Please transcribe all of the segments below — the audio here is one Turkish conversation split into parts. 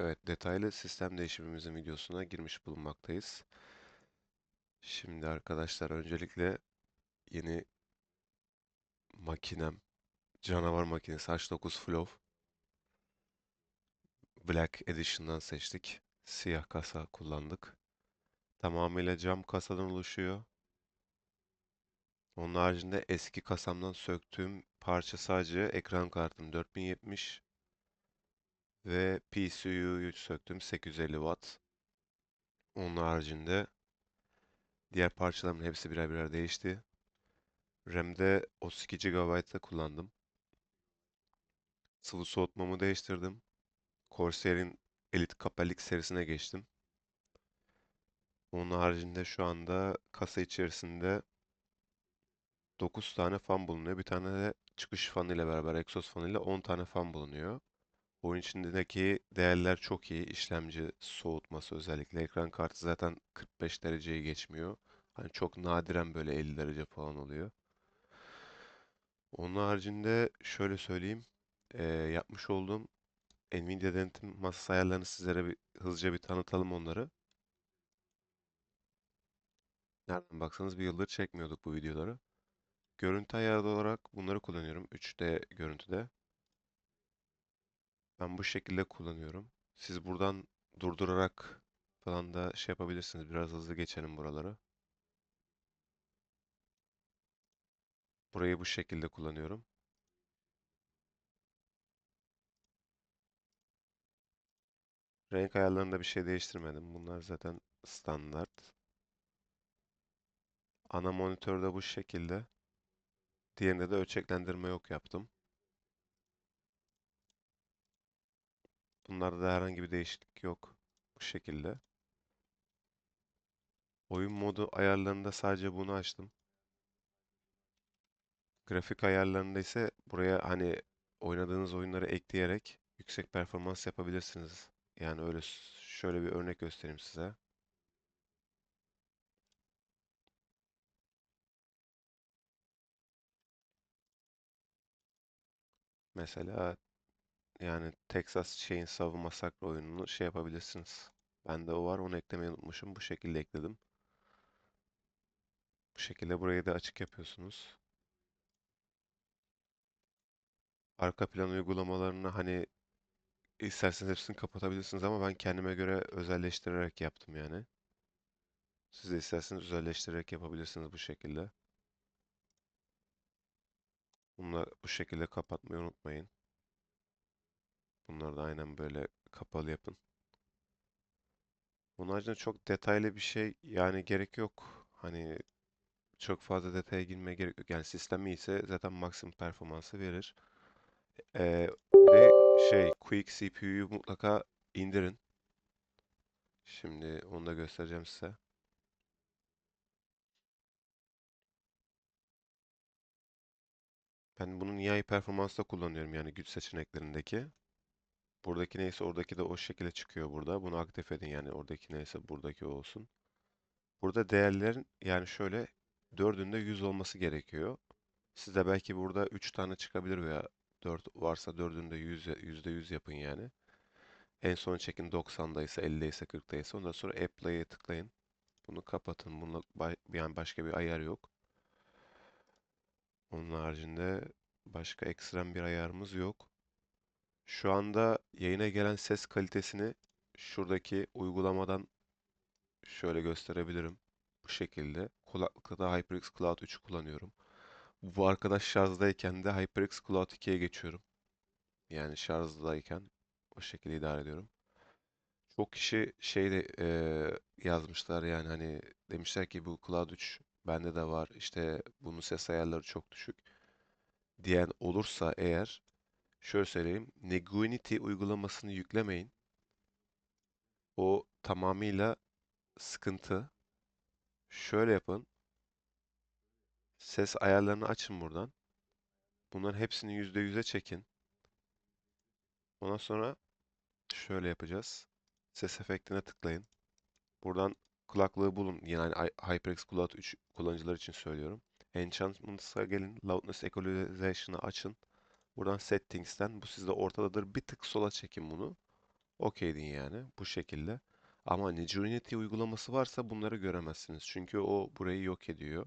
Evet, detaylı sistem değişimimizin videosuna girmiş bulunmaktayız. Şimdi arkadaşlar öncelikle yeni makinem, canavar makinesi H9 Flow Black Edition'dan seçtik. Siyah kasa kullandık. Tamamıyla cam kasadan oluşuyor. Onun haricinde eski kasamdan söktüğüm parça sadece ekran kartım 4070 ve PCU'yu söktüm 850 Watt. Onun haricinde diğer parçaların hepsi birer birer değişti. RAM'de 32 GB'da kullandım. Sıvı soğutmamı değiştirdim. Corsair'in Elite Capellic serisine geçtim. Onun haricinde şu anda kasa içerisinde 9 tane fan bulunuyor. Bir tane de çıkış fanı ile beraber egzoz fanı ile 10 tane fan bulunuyor. Oyun içindeki değerler çok iyi. İşlemci soğutması özellikle. Ekran kartı zaten 45 dereceyi geçmiyor. Hani çok nadiren böyle 50 derece falan oluyor. Onun haricinde şöyle söyleyeyim. Ee, yapmış olduğum Nvidia denetim masası ayarlarını sizlere bir hızlıca bir tanıtalım onları. Nereden baksanız bir yıldır çekmiyorduk bu videoları. Görüntü ayarı olarak bunları kullanıyorum. 3D görüntüde. Ben bu şekilde kullanıyorum. Siz buradan durdurarak falan da şey yapabilirsiniz. Biraz hızlı geçelim buraları. Burayı bu şekilde kullanıyorum. Renk ayarlarında bir şey değiştirmedim. Bunlar zaten standart. Ana monitörde bu şekilde. Diğerinde de ölçeklendirme yok yaptım. Bunlarda da herhangi bir değişiklik yok. Bu şekilde. Oyun modu ayarlarında sadece bunu açtım. Grafik ayarlarında ise buraya hani oynadığınız oyunları ekleyerek yüksek performans yapabilirsiniz. Yani öyle şöyle bir örnek göstereyim size. Mesela yani Texas Chainsaw Massacre oyununu şey yapabilirsiniz. Bende o var, onu eklemeyi unutmuşum. Bu şekilde ekledim. Bu şekilde burayı da açık yapıyorsunuz. Arka plan uygulamalarını hani isterseniz hepsini kapatabilirsiniz ama ben kendime göre özelleştirerek yaptım yani. Siz de isterseniz özelleştirerek yapabilirsiniz bu şekilde. Bunları bu şekilde kapatmayı unutmayın. Bunları da aynen böyle kapalı yapın. Bunun haricinde çok detaylı bir şey yani gerek yok. Hani çok fazla detaya girmeye gerek yok. Yani sistem iyiyse zaten maksimum performansı verir. Ee, bir şey Quick CPU'yu mutlaka indirin. Şimdi onu da göstereceğim size. Ben bunu nihai performansta kullanıyorum yani güç seçeneklerindeki. Buradaki neyse oradaki de o şekilde çıkıyor burada. Bunu aktif edin yani oradaki neyse buradaki olsun. Burada değerlerin yani şöyle dördünde 100 olması gerekiyor. Sizde belki burada 3 tane çıkabilir veya 4 varsa dördünde 100, %100 yapın yani. En son çekin 90'daysa 50'deyse 40'daysa ondan sonra Apply'e tıklayın. Bunu kapatın. Bununla yani başka bir ayar yok. Onun haricinde başka ekstrem bir ayarımız yok. Şu anda yayına gelen ses kalitesini şuradaki uygulamadan şöyle gösterebilirim. Bu şekilde. Kulaklıkta da HyperX Cloud 3'ü kullanıyorum. Bu arkadaş şarjdayken de HyperX Cloud 2'ye geçiyorum. Yani şarjdayken o şekilde idare ediyorum. Çok kişi şey de e, yazmışlar yani hani demişler ki bu Cloud 3 bende de var. İşte bunun ses ayarları çok düşük diyen olursa eğer şöyle söyleyeyim. Neguinity uygulamasını yüklemeyin. O tamamıyla sıkıntı. Şöyle yapın. Ses ayarlarını açın buradan. Bunların hepsini %100'e çekin. Ondan sonra şöyle yapacağız. Ses efektine tıklayın. Buradan kulaklığı bulun. Yani HyperX Cloud 3 kullanıcılar için söylüyorum. Enchantments'a gelin. Loudness Equalization'ı açın. Buradan Settings'ten bu sizde ortadadır. Bir tık sola çekin bunu. Okeydin yani bu şekilde. Ama Nice Unity uygulaması varsa bunları göremezsiniz. Çünkü o burayı yok ediyor.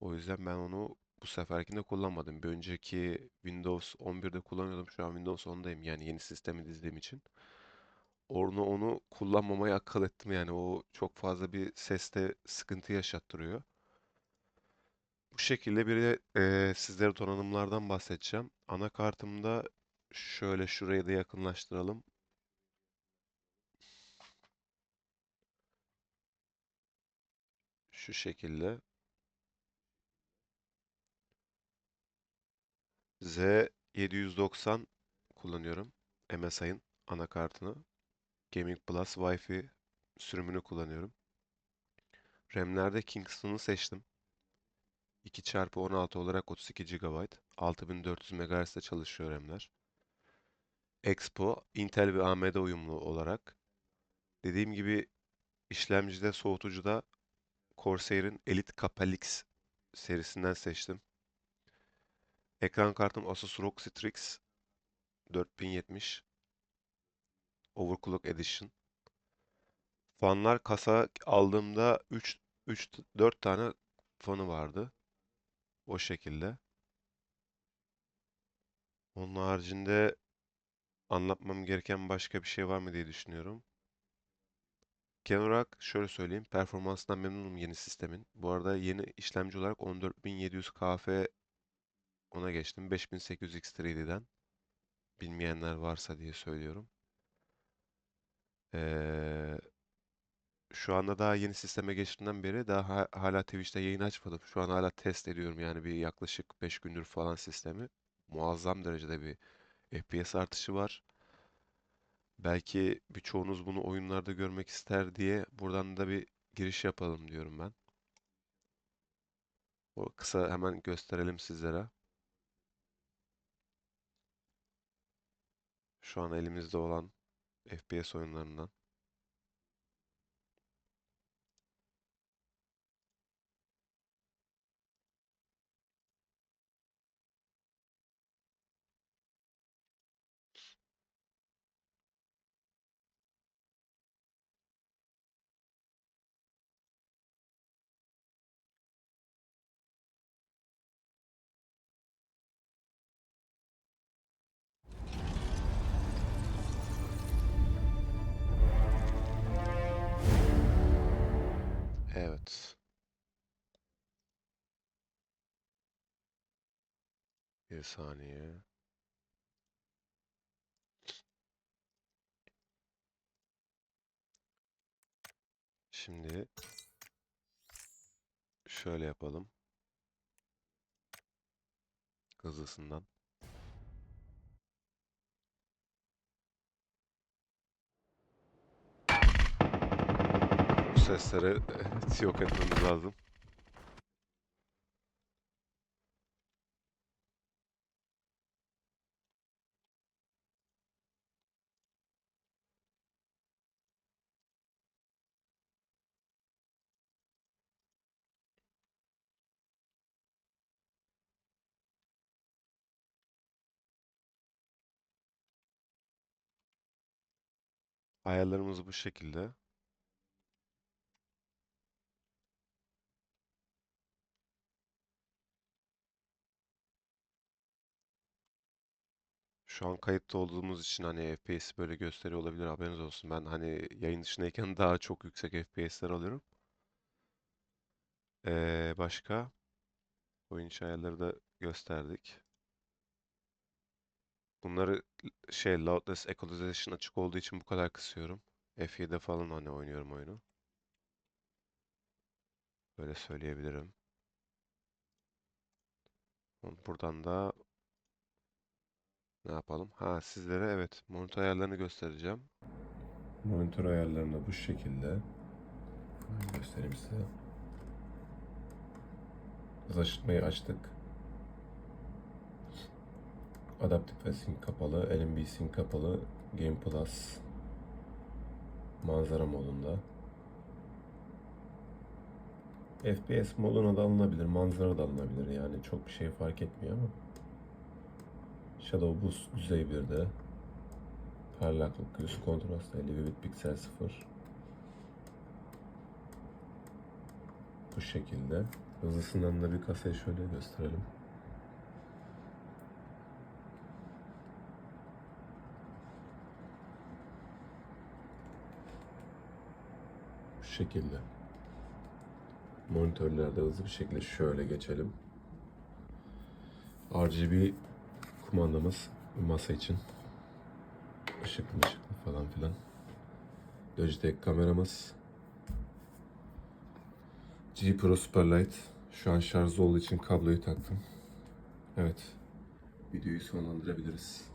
O yüzden ben onu bu seferkinde kullanmadım. Bir önceki Windows 11'de kullanıyordum. Şu an Windows 10'dayım. Yani yeni sistemi dizdiğim için. Onu onu kullanmamaya akıl ettim yani. O çok fazla bir seste sıkıntı yaşattırıyor. Bu şekilde bir de eee, sizlere donanımlardan bahsedeceğim. Anakartımda şöyle şurayı da yakınlaştıralım. Şu şekilde. Z790 kullanıyorum. MSI'ın anakartını. Gaming Plus Wi-Fi sürümünü kullanıyorum. RAM'lerde Kingston'u seçtim. 2x16 olarak 32 GB. 6400 MHz'de çalışıyor RAM'ler. Expo, Intel ve AMD uyumlu olarak. Dediğim gibi işlemcide, soğutucuda Corsair'in Elite Capellix serisinden seçtim. Ekran kartım Asus ROG Strix 4070 Overclock Edition. Fanlar kasa aldığımda 3 3 4 tane fanı vardı. O şekilde. Onun haricinde anlatmam gereken başka bir şey var mı diye düşünüyorum. Genel olarak şöyle söyleyeyim. Performansından memnunum yeni sistemin. Bu arada yeni işlemci olarak 14700 KF ona geçtim. 5800 X3D'den. Bilmeyenler varsa diye söylüyorum. Ee, şu anda daha yeni sisteme geçtiğimden beri daha ha- hala Twitch'te yayın açmadım. Şu an hala test ediyorum yani bir yaklaşık 5 gündür falan sistemi. Muazzam derecede bir FPS artışı var. Belki birçoğunuz bunu oyunlarda görmek ister diye buradan da bir giriş yapalım diyorum ben. O kısa hemen gösterelim sizlere. Şu an elimizde olan FPS oyunlarından. Bir saniye. Şimdi şöyle yapalım. Hızlısından. Bu sesleri yok etmemiz lazım. Ayarlarımız bu şekilde. Şu an kayıtta olduğumuz için hani FPS böyle gösteriyor olabilir haberiniz olsun. Ben hani yayın dışındayken daha çok yüksek FPS'ler alıyorum. Ee, başka oyun ayarları da gösterdik. Bunları şey Loudness Equalization açık olduğu için bu kadar kısıyorum. F7'de falan hani oynuyorum oyunu. Böyle söyleyebilirim. Buradan da ne yapalım? Ha sizlere evet monitör ayarlarını göstereceğim. Monitör ayarlarını bu şekilde göstereyim size. Hız açtık. Adaptive ve Sync kapalı, LNB Sync kapalı, Game Plus manzara modunda. FPS moduna da alınabilir, manzara da alınabilir yani çok bir şey fark etmiyor ama. Shadow Boost düzey 1'de. Parlaklık, yüz kontrast 50 vivid piksel 0. Bu şekilde. Hızlısından da bir kasayı şöyle gösterelim. Şekilde. Monitörlerde hızlı bir şekilde şöyle geçelim. RGB kumandamız masa için. Işıklı ışıklı falan filan. Logitech kameramız. G Pro Superlight. Şu an şarjlı olduğu için kabloyu taktım. Evet. Videoyu sonlandırabiliriz.